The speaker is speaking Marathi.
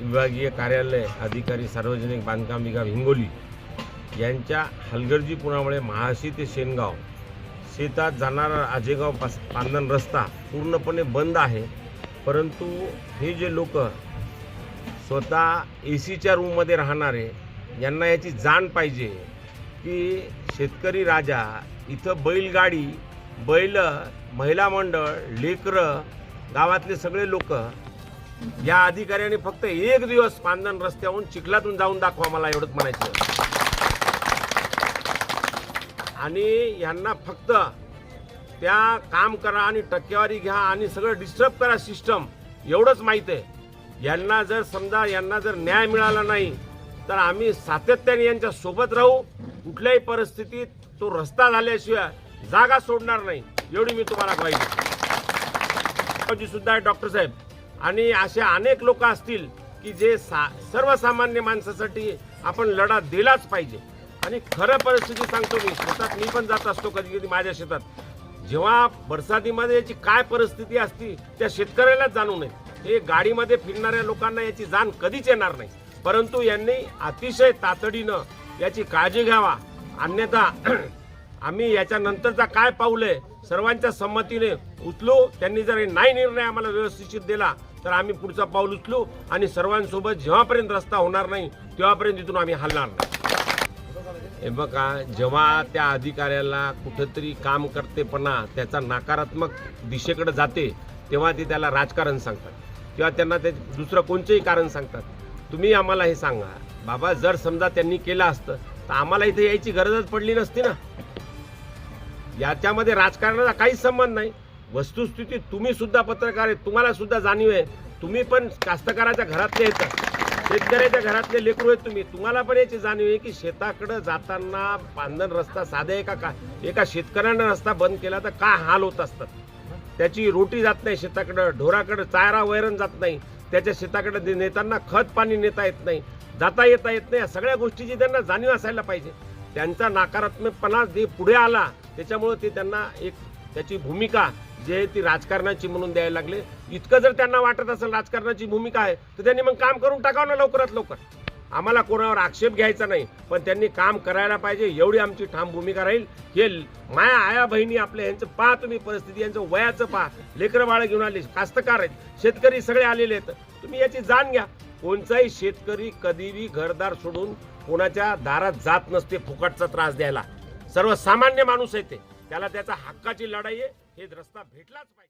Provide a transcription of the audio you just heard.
विभागीय कार्यालय अधिकारी सार्वजनिक बांधकाम विभाग हिंगोली यांच्या हलगर्जीपणामुळे महाशी ते शेनगाव. शेतात जाणारा आजेगाव पास पांदन रस्ता पूर्णपणे बंद आहे. परंतु हे जे लोक स्वतः ए सीच्या रूममध्ये राहणारे यांना याची जाण पाहिजे की शेतकरी राजा इथं बैलगाडी बैल महिला मंडळ लेकरं गावातले सगळे लोक या अधिकाऱ्याने फक्त एक दिवस पांदन रस्त्याहून चिखलातून जाऊन दाखवा मला एवढंच म्हणायचं. आणि यांना फक्त त्या काम करा आणि टक्केवारी घ्या आणि सगळं डिस्टर्ब करा सिस्टम एवढंच माहीत आहे. यांना जर समजा यांना जर न्याय मिळाला नाही तर आम्ही सातत्याने यांच्या सोबत राहू. कुठल्याही परिस्थितीत तो रस्ता झाल्याशिवाय जागा सोडणार नाही. एवढी मी तुम्हाला ग्वाही सुद्धा आहे डॉक्टर साहेब. आणि असे अनेक लोक असतील की जे सा सर्वसामान्य माणसासाठी आपण लढा दिलाच पाहिजे. आणि खरं परिस्थिती सांगतो मी शेतात मी पण जात असतो कधी कधी माझ्या शेतात. जेव्हा बरसातीमध्ये याची काय परिस्थिती असती त्या शेतकऱ्यालाच जाणू नये. हे गाडीमध्ये फिरणाऱ्या लोकांना याची जाण कधीच येणार नाही. परंतु यांनी अतिशय तातडीनं याची काळजी घ्यावा. अन्यथा आम्ही याच्यानंतरचा काय पाऊल आहे सर्वांच्या संमतीने उचलू. त्यांनी जर हे नाही निर्णय आम्हाला व्यवस्थित दिला तर आम्ही पुढचा पाऊल उचलू आणि सर्वांसोबत जेव्हापर्यंत रस्ता होणार नाही तेव्हापर्यंत तिथून आम्ही हलणार नाही. हे बघा जेव्हा त्या अधिकाऱ्याला कुठंतरी काम करतेपणा त्याचा नकारात्मक दिशेकडे जाते तेव्हा ते त्याला राजकारण सांगतात. किंवा त्यांना ते दुसरं कोणतेही कारण सांगतात. तुम्ही आम्हाला हे सांगा बाबा जर समजा त्यांनी केलं असतं तर आम्हाला इथे यायची गरजच पडली नसती ना. याच्यामध्ये राजकारणाचा काहीच संबंध नाही. वस्तुस्थिती तुम्ही सुद्धा पत्रकार आहे तुम्हाला सुद्धा जाणीव आहे. तुम्ही पण कास्तकाराच्या घरातले येतात शेतकऱ्याच्या घरातले लेकरू आहेत तुम्ही. तुम्हाला पण याची जाणीव आहे की शेताकडं जाताना पांधन रस्ता साध्या एका का एका शेतकऱ्यानं रस्ता बंद केला तर काय हाल होत असतात? त्याची रोटी जात नाही शेताकडं ढोराकडं चारा वैरण जात नाही. त्याच्या शेताकडे दे- नेताना खत पाणी नेता येत नाही. जाता येता येत नाही. या सगळ्या गोष्टीची त्यांना जाणीव असायला पाहिजे. त्यांचा नकारात्मकपणा जे पुढे आला त्याच्यामुळं ते त्यांना एक त्याची भूमिका जे आहे ती राजकारणाची म्हणून द्यायला लागले. इतकं जर त्यांना वाटत असेल राजकारणाची भूमिका आहे तर त्यांनी मग काम करून टाकावं ना लवकरात लवकर. आम्हाला कोणावर आक्षेप घ्यायचा नाही पण त्यांनी काम करायला पाहिजे एवढी आमची ठाम भूमिका राहील. हे माया आया बहिणी आपल्या यांचं पहा तुम्ही परिस्थिती यांचं वयाचं पहा. लेकरं बाळं घेऊन आले कास्तकार आहेत शेतकरी सगळे आलेले आहेत. तुम्ही याची जाण घ्या. कोणताही शेतकरी कधीही घरदार सोडून कोणाच्या दारात जात नसते फुकटचा त्रास द्यायला. सर्वसामान्य माणूस आहे ते. त्याला त्याचा हक्काची लढाई आहे. हे रस्ता भेटलाच पाहिजे.